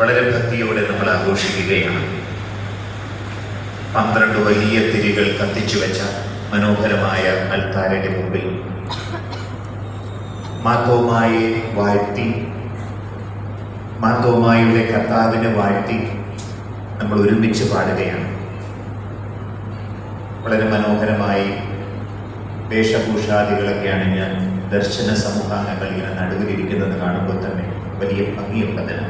വളരെ ഭക്തിയോടെ നമ്മൾ ആഘോഷിക്കുകയാണ്. പന്ത്രണ്ട് വലിയ തിരികൾ കത്തിച്ചു വെച്ച മനോഹരമായ അൽത്താരയുടെ മുമ്പിൽ മാത്തോമായെ വാഴ്ത്തി മാത്തോമായുടെ കർത്താവിനെ വാഴ്ത്തി നമ്മൾ ഒരുമിച്ച് പാടുകയാണ്. വളരെ മനോഹരമായി വേഷഭൂഷാദികളൊക്കെ അണിഞ്ഞ് ദർശന സമൂഹാംഗങ്ങൾ ഇങ്ങനെ നടുവിലിരിക്കുന്നത് കാണുമ്പോൾ തന്നെ വലിയ ഭംഗിയുള്ളതിന്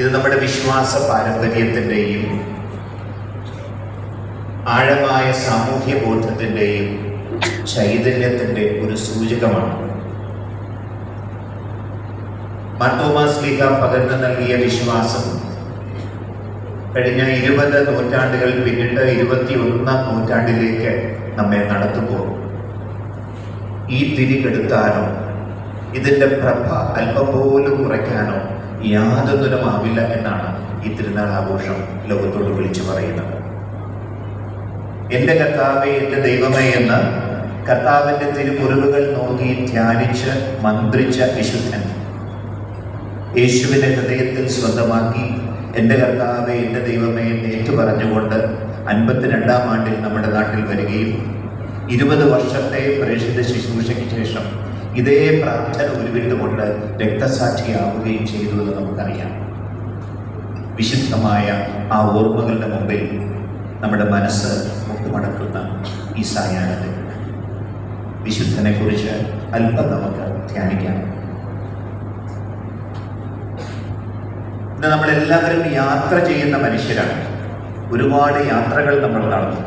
ഇത് നമ്മുടെ വിശ്വാസ പാരമ്പര്യത്തിന്റെയും ആഴമായ സാമൂഹ്യ ബോധത്തിന്റെയും ചൈതന്യത്തിന്റെ ഒരു സൂചകമാണ്. മാർത്തോമാസ് ലീഗ പകർന്നു നൽകിയ വിശ്വാസം കഴിഞ്ഞ ഇരുപത് നൂറ്റാണ്ടുകൾ പിന്നിട്ട് ഇരുപത്തി ഒന്നാം നൂറ്റാണ്ടിലേക്ക് നമ്മെ നടത്തുമ്പോൾ ഈ തിരികെടുത്താനോ ഇതിന്റെ പ്രഭ അല്പം പോലും കുറയ്ക്കാനോ യാതൊന്നിനുമാവില്ല എന്നാണ് ഈ തിരുനാൾ ആഘോഷം ലോകത്തോട് വിളിച്ചു പറയുന്നത്. എന്റെ കർത്താവെ എന്റെ ദൈവമേ എന്ന് കർത്താവിന്റെ തിരുമുറിവുകൾ നോക്കി ധ്യാനിച്ച് മന്ത്രിച്ച വിശുദ്ധൻ യേശുവിന്റെ ഹൃദയത്തിൽ സ്വന്തമാക്കി എന്റെ കർത്താവെ എന്റെ ദൈവമേ എന്ന് ഏറ്റു പറഞ്ഞുകൊണ്ട് അൻപത്തിരണ്ടാം ആണ്ടിൽ നമ്മുടെ നാട്ടിൽ വരികയും ഇരുപത് വർഷത്തെ പ്രേക്ഷിത ശുശ്രൂഷയ്ക്ക് ശേഷം ഇതേ പ്രാർത്ഥന ഉരുവിട്ടുകൊണ്ട് രക്തസാക്ഷിയാവുകയും ചെയ്തു എന്ന് നമുക്കറിയാം. വിശുദ്ധമായ ആ ഓർമ്മകളുടെ മുമ്പിൽ നമ്മുടെ മനസ്സ് മുട്ടുമടക്കുന്ന ഈ സായാഹ്നത്തിൽ വിശുദ്ധനെക്കുറിച്ച് അല്പം നമുക്ക് ധ്യാനിക്കാം. ഇന്ന് നമ്മളെല്ലാവരും യാത്ര ചെയ്യുന്ന മനുഷ്യരാണ്. ഒരുപാട് യാത്രകൾ നമ്മൾ നടന്നു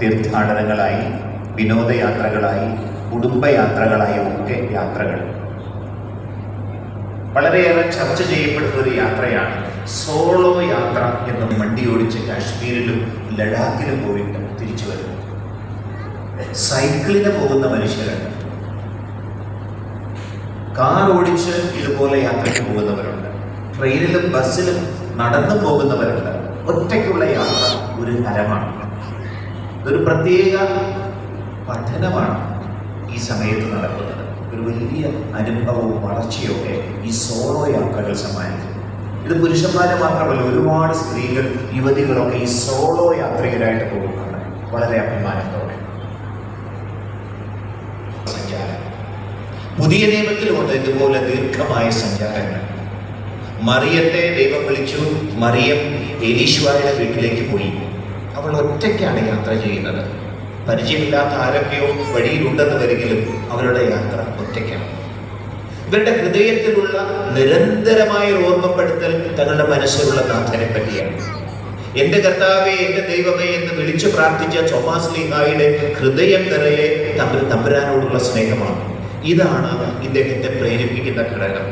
തീർത്ഥാടനങ്ങളായി വിനോദയാത്രകളായി കുടുംബയാത്രകളായി ഒക്കെ യാത്രകൾ. വളരെയേറെ ചർച്ച ചെയ്യപ്പെടുന്ന ഒരു യാത്രയാണ് സോളോ യാത്ര എന്ന് വണ്ടി ഓടിച്ച് കാശ്മീരിലും ലഡാക്കിലും പോയിട്ട് തിരിച്ചു വരുന്നു സൈക്കിളിന് പോകുന്ന മനുഷ്യരുണ്ട് കാർ ഓടിച്ച് ഇതുപോലെ യാത്രയ്ക്ക് പോകുന്നവരുണ്ട്. ട്രെയിനിലും ബസ്സിലും നടന്നു പോകുന്നവരുണ്ട്. ഒറ്റയ്ക്കുള്ള യാത്ര ഒരു ഹരമാണ് ഇതൊരു പ്രത്യേക പഠനമാണ്. ഈ സമയത്ത് നടക്കുന്നത്. ഒരു വലിയ അനുഭവവും വളർച്ചയൊക്കെ ഈ സോളോ യാത്രകൾ സമ്മാനിക്കും. ഇത് പുരുഷന്മാരെ മാത്രമല്ല ഒരുപാട് സ്ത്രീകൾ യുവതികളൊക്കെ ഈ സോളോ യാത്രികരായിട്ട് പോകുന്നുണ്ട്. വളരെ അഭിമാനത്തോടെ. സഞ്ചാരം. പുതിയ നിയമത്തിലുമുണ്ട് ഇതുപോലെ ദീർഘമായ സഞ്ചാരങ്ങൾ. മറിയത്തെ ദൈവം വിളിച്ചു മറിയം എലീശുവായുടെ വീട്ടിലേക്ക് പോയി. അവൾ ഒറ്റയ്ക്കാണ് യാത്ര ചെയ്യുന്നത്. പരിചയമില്ലാത്ത ആരൊക്കെയോ വഴിയിലുണ്ടെന്ന് വരികിലും അവരുടെ യാത്ര ഒറ്റയ്ക്കാണ്. ഇവരുടെ ഹൃദയത്തിലുള്ള നിരന്തരമായ ഓർമ്മപ്പെടുത്തൽ തങ്ങളുടെ മനസ്സിലുള്ള നാഥനെ പറ്റിയാണ്. എന്റെ കർത്താവെ എന്റെ ദൈവമേ എന്ന് വിളിച്ചു പ്രാർത്ഥിച്ച തോമാസ് ലീഹായുടെ ഹൃദയം നിറയെ തമ്മിൽ തമ്പുരാനോടുള്ള സ്നേഹമാണ്. ഇതാണ് ഇദ്ദേഹത്തെ പ്രേരിപ്പിക്കുന്ന ഘടകം.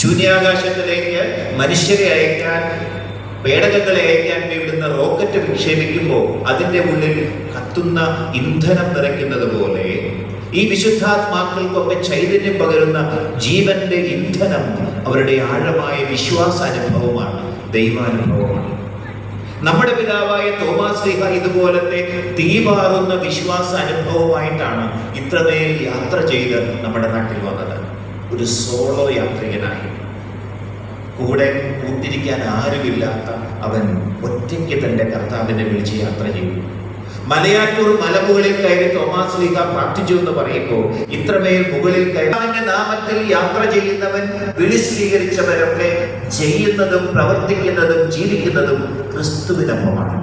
ശൂന്യാകാശത്തിലേക്ക് മനുഷ്യരെ അയക്കാൻ പേടകങ്ങളെ അയക്കാൻ വേണ്ടുന്ന റോക്കറ്റ് വിക്ഷേപിക്കുമ്പോൾ അതിന്റെ ഉള്ളിൽ കത്തുന്ന ഇന്ധനം നിറയ്ക്കുന്നത് പോലെ ഈ വിശുദ്ധാത്മാക്കൾക്കൊക്കെ ചൈതന്യം പകരുന്ന ജീവന്റെ ഇന്ധനം അവരുടെ ആഴമായ വിശ്വാസാനുഭവമാണ് ദൈവാനുഭവമാണ്. നമ്മുടെ പിതാവായ തോമാസ് ലീഹ ഇതുപോലത്തെ തീപാറുന്ന വിശ്വാസ അനുഭവമായിട്ടാണ് ഇത്രനേരം യാത്ര ചെയ്ത് നമ്മുടെ നാട്ടിൽ വന്നത്. ഒരു സോളോ യാത്രികനായി. കൂടെ കൂട്ടിരിക്കാൻ ആരുമില്ലാത്ത അവൻ ഒറ്റയ്ക്ക് തന്റെ കർത്താവിനെ വിളിച്ച് യാത്ര ചെയ്തു. മലയാറ്റൂർ മലമുകളിൽ കയറി തോമാസ് ലീഗ പ്രാർത്ഥിച്ചു എന്ന് പറയുമ്പോൾ ഇത്രമേൽ മുകളിൽ കയറി നാമത്തിൽ യാത്ര ചെയ്യുന്നവൻ വിളി സ്വീകരിച്ചവരൊക്കെ ചെയ്യുന്നതും പ്രവർത്തിക്കുന്നതും ജീവിക്കുന്നതും ക്രിസ്തുവിനൊപ്പമാണ്.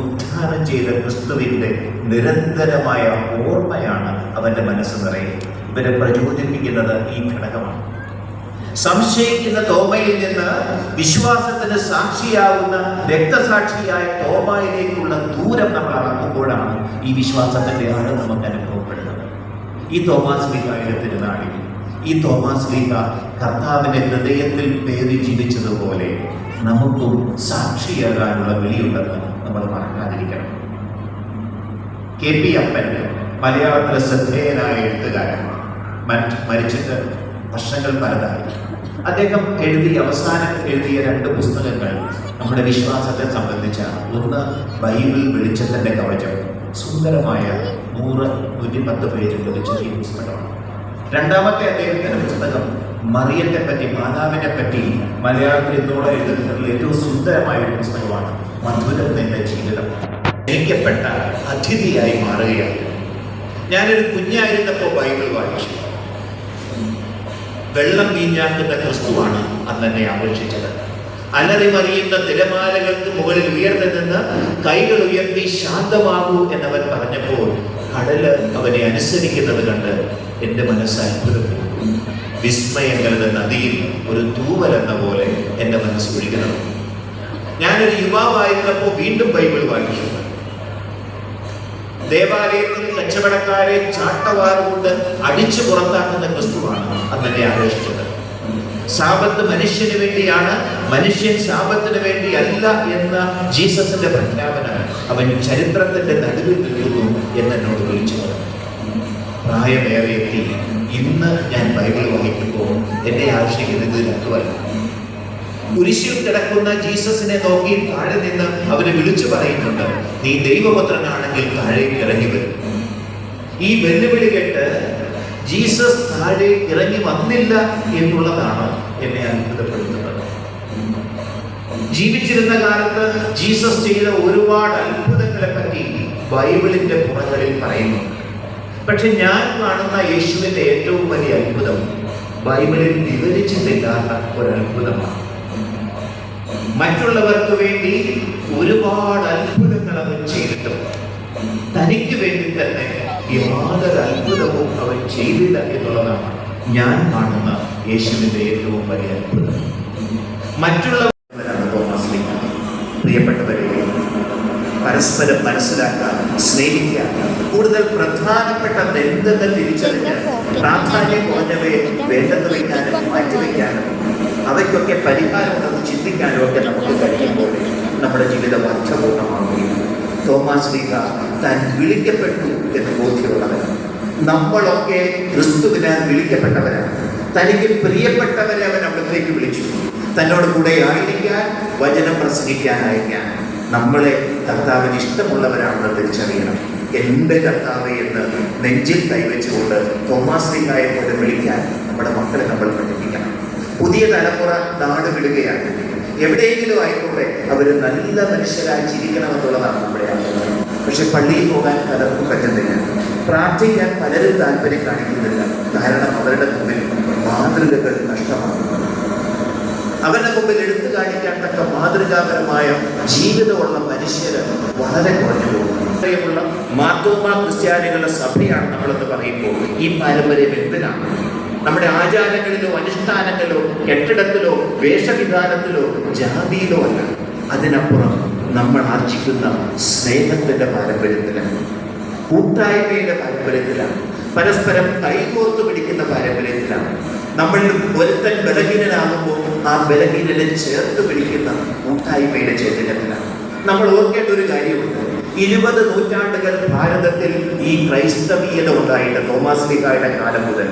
ഉദ്ധാനം ചെയ്ത ക്രിസ്തുവിന്റെ നിരന്തരമായ ഓർമ്മയാണ് അവന്റെ മനസ്സ് നിറയെ. ഇവരെ പ്രചോദിപ്പിക്കുന്നത് ഈ ഘടകമാണ്. സംശയിക്കുന്ന തോമയിൽ നിന്ന് വിശ്വാസത്തിന് സാക്ഷിയാവുന്ന രക്തസാക്ഷിയായ തോമയിലേക്കുള്ള ദൂരം നമ്മൾ അളക്കുമ്പോഴാണ് ഈ വിശ്വാസത്തിന്റെ ആഴം നമുക്ക് അനുഭവപ്പെടുന്നത്. ഈ തോമാസ് ലീഗയുടെ തിരുനാളിൽ ഈ തോമാസ് ലീഗ കർത്താവിന്റെ ഹൃദയത്തിൽ പേരി ജീവിച്ചതുപോലെ നമുക്കും സാക്ഷിയാകാനുള്ള വിളിയുണ്ടെന്ന് നമ്മൾ മറക്കാതിരിക്കണം. കെ പി അപ്പൻ മലയാളത്തിലെ ശ്രദ്ധേയനായ എഴുത്തുകാരൻ മരിച്ചിട്ട് വർഷങ്ങൾ പലതായി അദ്ദേഹം എഴുതി അവസാനം എഴുതിയ രണ്ട് പുസ്തകങ്ങൾ നമ്മുടെ വിശ്വാസത്തെ സംബന്ധിച്ച ഒന്ന് ബൈബിൾ വെളിച്ചത്തിന്റെ കവചം. സുന്ദരമായ നൂറ് നൂറ്റി പത്ത് പേജുള്ള ഒരു ചെറിയ പുസ്തകമാണ്. രണ്ടാമത്തെ അദ്ദേഹത്തിന്റെ പുസ്തകം മറിയത്തെ പറ്റി മാതാവിനെ പറ്റി മലയാളത്തിൽ ഇന്നോടെ എഴുതുന്നതിൽ ഏറ്റവും സുന്ദരമായ ഒരു പുസ്തകമാണ് മധുരം നിന്റെ ജീവിതം. ജനിക്കപ്പെട്ട അതിഥിയായി മാറുകയായിരുന്നു ഞാനൊരു കുഞ്ഞായിരുന്നപ്പോൾ ബൈബിൾ വായിച്ചു. വെള്ളം വീഞ്ഞാക്കുന്ന ക്രിസ്തുവാണ് അന്ന് എന്നെ ആകർഷിച്ചത് അലറി മറിയുന്ന തിരമാലകൾക്ക് മുകളിൽ ഉയർന്നു നിന്ന് കൈകൾ ഉയർത്തി ശാന്തമാകൂ എന്നവൻ പറഞ്ഞപ്പോൾ കടൽ അവനെ അനുസരിക്കുന്നത് കണ്ട് എന്റെ മനസ്സ് അത്ഭുതപ്പെട്ടു. വിസ്മയങ്ങളുടെ നദിയിൽ ഒരു തൂവൽ എന്ന പോലെ എന്റെ മനസ്സ് വിളിക്കണം ഞാനൊരു യുവാവായിരുന്നപ്പോൾ വീണ്ടും ബൈബിൾ വായിച്ചു. ദേവാലയത്തിൽ കച്ചവടക്കാരെ ചാട്ടവാറുകൊണ്ട് അടിച്ചു പുറത്താക്കുന്ന ക്രിസ്തുവാണ് അന്നെ ആവേശിച്ചത് ശാപത്ത് മനുഷ്യന് വേണ്ടിയാണ് മനുഷ്യൻ സാപത്തിന് വേണ്ടി അല്ല എന്ന ജീസസിന്റെ പ്രഖ്യാപനം അവൻ ചരിത്രത്തിന്റെ നടുവിൽ നിൽക്കുന്നു എന്നോട് വിളിച്ചു പറഞ്ഞു ഇന്ന് ഞാൻ ബൈബിൾ വായിക്കുമ്പോൾ എന്നെ ആകർഷിക്കുന്നത് രണ്ടുമല്ല കുരിശിൽ കിടക്കുന്ന ജീസസിനെ നോക്കി താഴെ നിന്ന് അവന് വിളിച്ചു പറയുന്നുണ്ട് നീ ദൈവപുത്രനാണെങ്കിൽ താഴേക്ക് ഇറങ്ങി വരും. ഈ വെല്ലുവിളി കേട്ട് ജീസസ് താഴെ ഇറങ്ങി വന്നില്ല എന്നുള്ളതാണ് എന്നെ അത്ഭുതപ്പെടുത്തുന്നത്. ജീവിച്ചിരുന്ന കാലത്ത് ജീസസ് ചെയ്ത ഒരുപാട് അത്ഭുതങ്ങളെ പറ്റി ബൈബിളിന്റെ പുറങ്ങളിൽ പറയുന്നു. പക്ഷെ ഞാൻ കാണുന്ന യേശുവിന്റെ ഏറ്റവും വലിയ അത്ഭുതം ബൈബിളിൽ വിവരിച്ചിട്ടില്ലാത്ത ഒരു അത്ഭുതമാണ് മറ്റുള്ളവർക്ക് വേണ്ടി ഒരുപാട് അത്ഭുതങ്ങൾ അവൻ ചെയ്തിട്ടും തനിക്ക് വേണ്ടി തന്നെ യാതൊരു അത്ഭുതവും അവൻ ചെയ്തില്ല എന്നുള്ളതാണ് ഞാൻ കാണുന്ന യേശുവിന്റെ ഏറ്റവും വലിയ അത്ഭുതം. മറ്റുള്ളവരാണ് തോമസ് പ്രിയപ്പെട്ടവരെ പരസ്പരം മനസ്സിലാക്കാൻ സ്നേഹിക്കാൻ കൂടുതൽ പ്രധാനപ്പെട്ട ബന്ധങ്ങൾ തിരിച്ചറിഞ്ഞ് പ്രാധാന്യം കുറഞ്ഞവയെ വേണ്ടെന്ന് വയ്ക്കാനും മാറ്റിവെക്കാനും അവയ്ക്കൊക്കെ പരിഹാരമുണ്ടെന്ന് ചിന്തിക്കാനും ഒക്കെ നമുക്ക് കഴിയുമ്പോൾ നമ്മുടെ ജീവിതം അർത്ഥപൂർണമാവുകയും തോമാസ് ലീഗ താൻ വിളിക്കപ്പെട്ടു എന്ന് ബോധ്യമുള്ളവൻ. നമ്മളൊക്കെ ക്രിസ്തുവിനാൽ വിളിക്കപ്പെട്ടവരാണ്. തനിക്ക് പ്രിയപ്പെട്ടവരെ അവൻ അവിടത്തേക്ക് വിളിച്ചു. തന്നോട് കൂടെ ആയിരിക്കാൻ വചനം പ്രസംഗിക്കാൻ അയക്കാൻ നമ്മളെ കർത്താവിന് ഇഷ്ടമുള്ളവരാണെന്ന് തിരിച്ചറിയണം. എന്റെ കർത്താവ് എന്ന് നെഞ്ചിൽ കൈവച്ചുകൊണ്ട് തോമാസ് ലീഗായെ പോലെ വിളിക്കാൻ നമ്മുടെ മക്കളെ നമ്മൾ പഠിപ്പിക്കണം. പുതിയ തലമുറ നാട് വിടുകയാണ്. എവിടെയെങ്കിലും ആയിക്കോട്ടെ അവർ നല്ല മനുഷ്യരായി ജീവിക്കണമെന്നുള്ളതാണ് നമ്മുടെ ആഗ്രഹം. പക്ഷെ പള്ളിയിൽ പോകാൻ പലർക്കും പറ്റുന്നില്ല. പ്രാർത്ഥിക്കാൻ പലരും താല്പര്യം കാണിക്കുന്നില്ല. കാരണം അവരുടെ മുമ്പിൽ മാതൃകകൾ നഷ്ടമാകുന്നു അവരുടെ മുമ്പിൽ എടുത്തു കാണിക്കാൻ തക്ക മാതൃകാപരമായ ജീവിതമുള്ള മനുഷ്യർ വളരെ കുറഞ്ഞു പോകുന്നു. മാർത്തോമ ക്രിസ്ത്യാനികളുടെ സഭയാണ് നമ്മളെന്ന് പറയുമ്പോൾ ഈ പാരമ്പര്യം എന്തിനാണ്? നമ്മുടെ ആചാരങ്ങളിലോ അനുഷ്ഠാനങ്ങളിലോ കെട്ടിടത്തിലോ വേഷവിധാനത്തിലോ ജാതിയിലോ അല്ല. അതിനപ്പുറം നമ്മൾ ആർജിക്കുന്ന സ്നേഹത്തിന്റെ പാരമ്പര്യത്തിലാണ്. കൂട്ടായ്മയുടെ പാരമ്പര്യത്തിലാണ്. പരസ്പരം കൈകോർത്ത് പിടിക്കുന്ന പാരമ്പര്യത്തിലാണ്. നമ്മൾ ഒരുത്തൻ ബലഹീനനാകുമ്പോൾ ആ ബലഹീനനെ ചേർത്ത് പിടിക്കുന്ന കൂട്ടായ്മയുടെ ചൈതന്യത്തിലാണ് നമ്മൾ ഓർക്കേണ്ട ഒരു കാര്യമുണ്ട്. ഇരുപത് നൂറ്റാണ്ടുകൾ ഭാരതത്തിൽ ഈ ക്രൈസ്തവീയത ഉണ്ടായിട്ട് തോമാസ് ലീഗായുടെ കാലം മുതൽ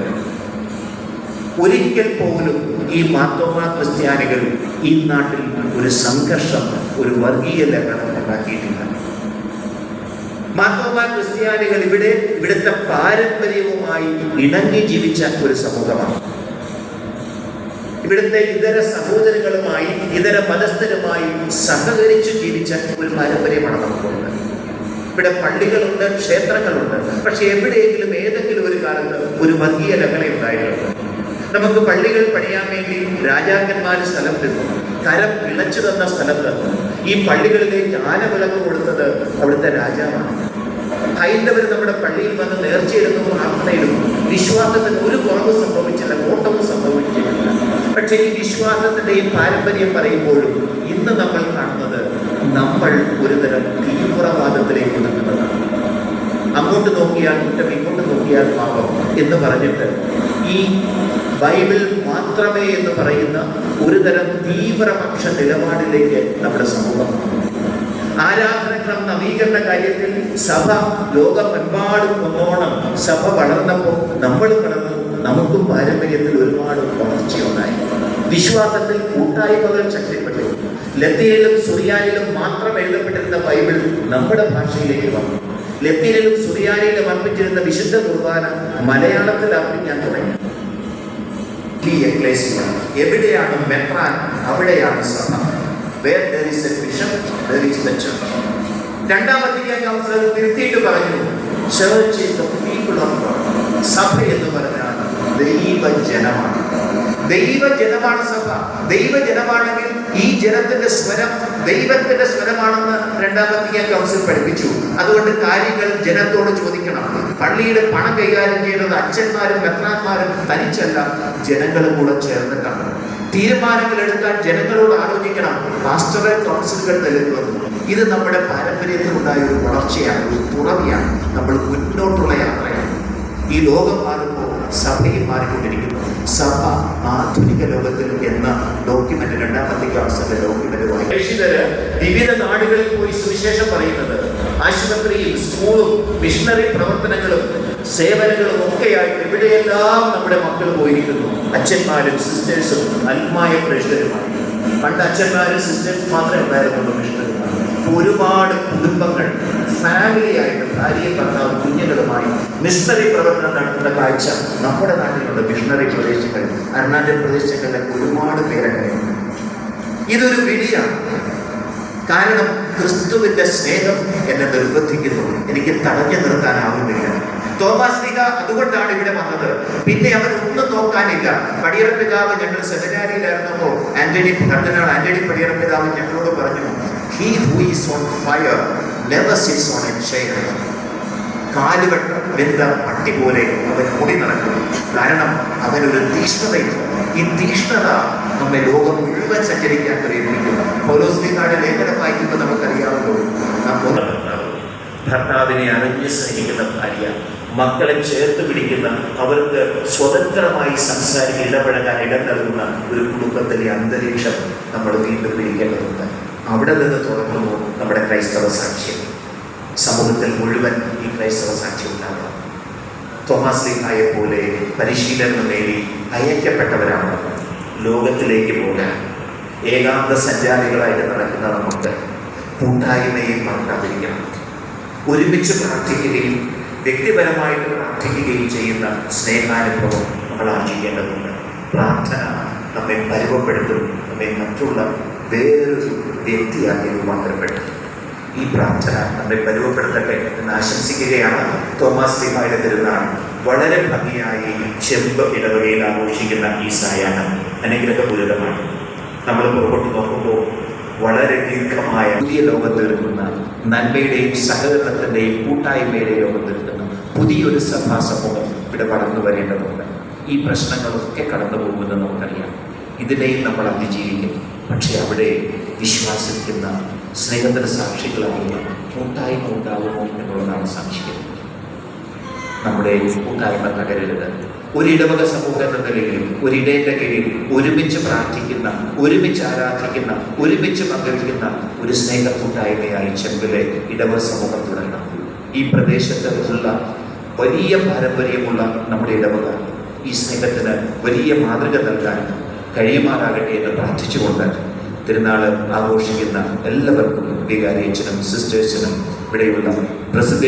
ഒരിക്കൽ പോലും ഈ മാത്തോമ ക്രിസ്ത്യാനികൾ ഈ നാട്ടിൽ ഒരു സംഘർഷം ഒരു വർഗീയ ലഹളം ഉണ്ടാക്കിയിട്ടില്ല. മാത്തോമ ക്രിസ്ത്യാനികൾ ഇവിടെ ഇവിടുത്തെ പാരമ്പര്യവുമായി ഇണങ്ങി ജീവിച്ച ഒരു സമൂഹമാണ്. ഇവിടുത്തെ ഇതര സഹോദരങ്ങളുമായി ഇതര മതസ്ഥരുമായി സഹകരിച്ച് ജീവിച്ച ഒരു പാരമ്പര്യമാണ് നമുക്കുള്ളത് ഇവിടെ പള്ളികളുണ്ട് ക്ഷേത്രങ്ങളുണ്ട്. പക്ഷെ എവിടെയെങ്കിലും ഏതെങ്കിലും ഒരു കാലത്ത് ഒരു വർഗീയ ലഹള ഉണ്ടായിട്ടുണ്ട്? നമുക്ക് പള്ളികൾ പണിയാൻ വേണ്ടി രാജാക്കന്മാർ സ്ഥലം തന്നു. കരം ഇളച്ചു തന്ന സ്ഥലത്ത് ഈ പള്ളികളിലേക്ക് ആനവിളക്ക് കൊടുത്തത് അവിടുത്തെ രാജാവാണ്. ഹൈന്ദവർ നമ്മുടെ പള്ളിയിൽ വന്ന് നേർച്ചയിടുന്നു പ്രാർത്ഥനയിടുന്നു വിശ്വാസത്തിന് ഒരു കുറവ് സംഭവിച്ചില്ല കോട്ടവും സംഭവിച്ചില്ല പക്ഷേ ഈ വിശ്വാസത്തിന്റെ ഈ പാരമ്പര്യം പറയുമ്പോഴും ഇന്ന് നമ്മൾ കാണുന്നത് നമ്മൾ ഒരുതരം തീവ്രവാദത്തിലേക്ക് നടക്കുന്നതാണ് അങ്ങോട്ട് നോക്കിയാൽ കുറ്റം ഇങ്ങോട്ട് നോക്കിയാൽ പാപം എന്ന് പറഞ്ഞിട്ട് ഈ ബൈബിൾ മാത്രമേ എന്ന് പറയുന്ന ഒരു തരം തീവ്രപക്ഷ നിലപാടിലേക്ക് നമ്മുടെ സമൂഹം ആരാധനക്രമ നവീകരണ കാര്യത്തിൽ സഭ ലോകമെമ്പാടും ഒന്നോണം സഭ വളർന്നപ്പോൾ നമ്മൾ വളർന്നു. നമുക്കും പാരമ്പര്യത്തിൽ ഒരുപാട് വളർച്ചയുണ്ടായി. വിശ്വാസത്തിൽ കൂട്ടായ്മകൾ ശക്തിപ്പെട്ടു. ലത്തീനിലും സുറിയാനിലും മാത്രം എഴുതപ്പെട്ടിരുന്ന ബൈബിൾ നമ്മുടെ ഭാഷയിലേക്ക് വന്നു. ലത്തീനിലും സുറിയാനിലും അർപ്പിച്ചിരുന്ന വിശുദ്ധ കുർബാന മലയാളത്തിൽ അർപ്പിക്കാൻ തുടങ്ങി. ഈ എക്ലേസിയ എവിടെയാണ് മെത്രാൻ? അവിടെയാണ് സഭ where there is a bishop there is the church രണ്ടാമത്തെ കൗൺസിലർ തിരുത്തിയിട്ട് പറഞ്ഞു church is the people of God സഭ എന്ന് പറഞ്ഞാൽ ദൈവജനമാണ്. ദൈവജനമാണ് സഭ ദൈവ ജനമാണെങ്കിൽ ഈ ജനത്തിന്റെ സ്വരം ദൈവത്തിന്റെ സ്വരമാണെന്ന് രണ്ടാമത്തെ കൗൺസിൽ പഠിപ്പിച്ചു. അതുകൊണ്ട് കാര്യങ്ങൾ ജനത്തോട് ചോദിക്കണം. പള്ളിയുടെ പണം കൈകാര്യം ചെയ്യുന്നത് അച്ഛന്മാരും മെത്രാന്മാരും തനിച്ചല്ല ജനങ്ങളും കൂടെ ചേർന്നിട്ടാണ്. തീരുമാനങ്ങൾ എടുക്കാൻ ജനങ്ങളോട് ആലോചിക്കണം. പാസ്റ്ററൽ കൗൺസിലുകൾ നൽകുന്നത് ഇത് നമ്മുടെ പാരമ്പര്യത്തിൽ ഉണ്ടായ ഒരു വളർച്ചയാണ് ഒരു തുറവിയാണ്. നമ്മൾ മുന്നോട്ടുള്ള യാത്രയാണ്. ഈ ലോകം മാറുമ്പോൾ സഭയും മാറിക്കൊണ്ടിരിക്കുന്നു. സഭ ആധുനിക ലോകത്തിൽ എന്ന ഡോക്യുമെന്റ് രണ്ടാമത്തെ ക്ലാസ്സിലെ ഡോക്യുമെന്റ് പ്രേക്ഷിതര് വിവിധ നാടുകളിൽ പോയി സുവിശേഷം പറയുന്നത്. ആശുപത്രിയും സ്കൂളും മിഷണറി പ്രവർത്തനങ്ങളും സേവനങ്ങളും ഒക്കെയായി ഇവിടെയെല്ലാം നമ്മുടെ മക്കൾ പോയിരിക്കുന്നു. അച്ഛന്മാരും സിസ്റ്റേഴ്സും അൽമായ പ്രേക്ഷിതരുമായി പണ്ട് അച്ഛന്മാരും സിസ്റ്റേഴ്സ് മാത്രമേ ഉണ്ടായിരുന്നുള്ളൂ മിഷണറിമാർ ഒരുപാട് കുടുംബങ്ങൾ ഫാമിലി ആയിട്ട് ഭാര്യയും ഭർത്താവും കുഞ്ഞുങ്ങളുമായി മിഷണറി പ്രവർത്തനം നടത്തുന്ന കാഴ്ച നമ്മുടെ നാട്ടിലുള്ള മിഷണറി പ്രദേശങ്ങൾ അരുണാചൽ പ്രദേശങ്ങളിലെ ഒരുപാട് പേരങ്ങനെയുണ്ട് ഇതൊരു വിളിയാണ്. കാരണം ക്രിസ്തുവിന്റെ സ്നേഹം എന്നെ നിർബന്ധിക്കുന്നു. എനിക്ക് തടഞ്ഞു നിർത്താനാവുന്നില്ല. തോമസ് ലീഗ അതുകൊണ്ടാണ് ഇവിടെ വന്നത്. പിന്നെ അവൻ ഒന്നും നോക്കാനില്ല. പടിയറ പിതാവ് ഞങ്ങൾ സെമിനാരിയിലായിരുന്നപ്പോൾ ആന്റണി ഭർത്തനാൾ ആന്റണി പടിയറ പിതാവ് ഞങ്ങളോട് പറഞ്ഞു he who is on fire never sits on a chair കാലുകെട്ട വെന്ത പട്ടി പോലെ അവൻ ഓടി നടക്കും. കാരണം അവനൊരു തീഷ്ണതയുണ്ട്. ഈ തീഷ്ണത നമ്മെ ലോകം മുഴുവൻ സഞ്ചരിക്കാൻ പ്രേരിപ്പിക്കുന്നു പൗലോസ്ലിക്കാട് ലേഖനം വായിക്കുമ്പോൾ നമുക്കറിയാമല്ലോ ഭർത്താവിനെ അറിഞ്ഞ് സ്നേഹിക്കുന്ന ഭാര്യ മക്കളെ ചേർത്ത് പിടിക്കുന്ന അവർക്ക് സ്വതന്ത്രമായി സംസാരിക്കാൻ ഇടപഴകാൻ ഇടം നൽകുന്ന ഒരു കുടുംബത്തിലെ അന്തരീക്ഷം നമ്മൾ വീണ്ടും പിടിക്കേണ്ടതുണ്ട് അവിടെ നിന്ന് തുടങ്ങുന്നു നമ്മുടെ ക്രൈസ്തവ സാക്ഷ്യം. സമൂഹത്തിൽ മുഴുവൻ ഈ ക്രൈസ്തവ സാക്ഷ്യം ഉണ്ടാകണം. തോമസ് ലീഹായെ പോലെ പരിശീലനം നേടി അയക്കപ്പെട്ടവരാണ് ലോകത്തിലേക്ക് പോകാൻ. ഏകാന്ത സഞ്ചാരികളായിട്ട് നടക്കുന്ന നമുക്ക് കൂട്ടായ്മയെ മറക്കാതിരിക്കണം. ഒരുമിച്ച് പ്രാർത്ഥിക്കുകയും വ്യക്തിപരമായിട്ട് പ്രാർത്ഥിക്കുകയും ചെയ്യുന്ന സ്നേഹാനുഭവം നമ്മൾ ആർജിക്കേണ്ടതുണ്ട്. പ്രാർത്ഥന നമ്മെ പരുവപ്പെടുത്തും നമ്മെ മറ്റുള്ള വേറൊരു വ്യക്തിയാക്കി രൂപാന്തരപ്പെട്ടു. ഈ പ്രാർത്ഥന നമ്മെ പരുവപ്പെടുത്തട്ടെ എന്ന് ആശംസിക്കുകയാണ് തോമസ് ലിഹായുടെ തിരുനാൾ. വളരെ ഭംഗിയായി ചെമ്പ് ഇടവകയിൽ ആഘോഷിക്കുന്ന ഈ സായാഹ്നം അനുഗ്രഹപൂരിതമാണ്. നമ്മൾ പുറകോട്ട് നോക്കുമ്പോൾ വളരെ ദീർഘമായ പുതിയ ലോകം തീർക്കുന്ന നന്മയുടെയും സഹകരണത്തിന്റെയും കൂട്ടായ്മയുടെ ലോകം തീർക്കുന്ന പുതിയൊരു സഭാ സമൂഹം ഇവിടെ വളർന്നു വരേണ്ടതുണ്ട്. ഈ പ്രശ്നങ്ങളൊക്കെ കടന്നു പോകുമെന്ന് നമുക്കറിയാം. ഇതിനെയും നമ്മൾ അതിജീവിക്കും. പക്ഷേ അവിടെ വിശ്വാസിക്കുന്ന സ്നേഹത്തിന് സാക്ഷികളാകുന്ന കൂട്ടായ്മ ഉണ്ടാകുമോ എന്നുള്ളതാണ് സംശയം നമ്മുടെ കൂട്ടായ്മ തകരരുത്. ഒരു ഇടവക സമൂഹം എന്ന നിലയിൽ ഒരിടേന്റെ കീഴിൽ ഒരുമിച്ച് പ്രാർത്ഥിക്കുന്ന ഒരുമിച്ച് ആരാധിക്കുന്ന ഒരുമിച്ച് പങ്കെടുക്കുന്ന ഒരു സ്നേഹ കൂട്ടായ്മയായി ചെമ്പിലെ ഇടവക സമൂഹം തുടരണം. ഈ പ്രദേശത്ത് ഉള്ള വലിയ പാരമ്പര്യമുള്ള നമ്മുടെ ഇടവക ഈ സ്നേഹത്തിന് വലിയ മാതൃക നൽകാൻ കഴിയുമാറാകട്ടെ എന്ന് പ്രാർത്ഥിച്ചുകൊണ്ട് തിരുനാൾ ആഘോഷിക്കുന്ന എല്ലാവർക്കും വികാരിയച്ഛനും സിസ്റ്റേഴ്സിനും ഇവിടെയുള്ള പ്രസിദ്ധ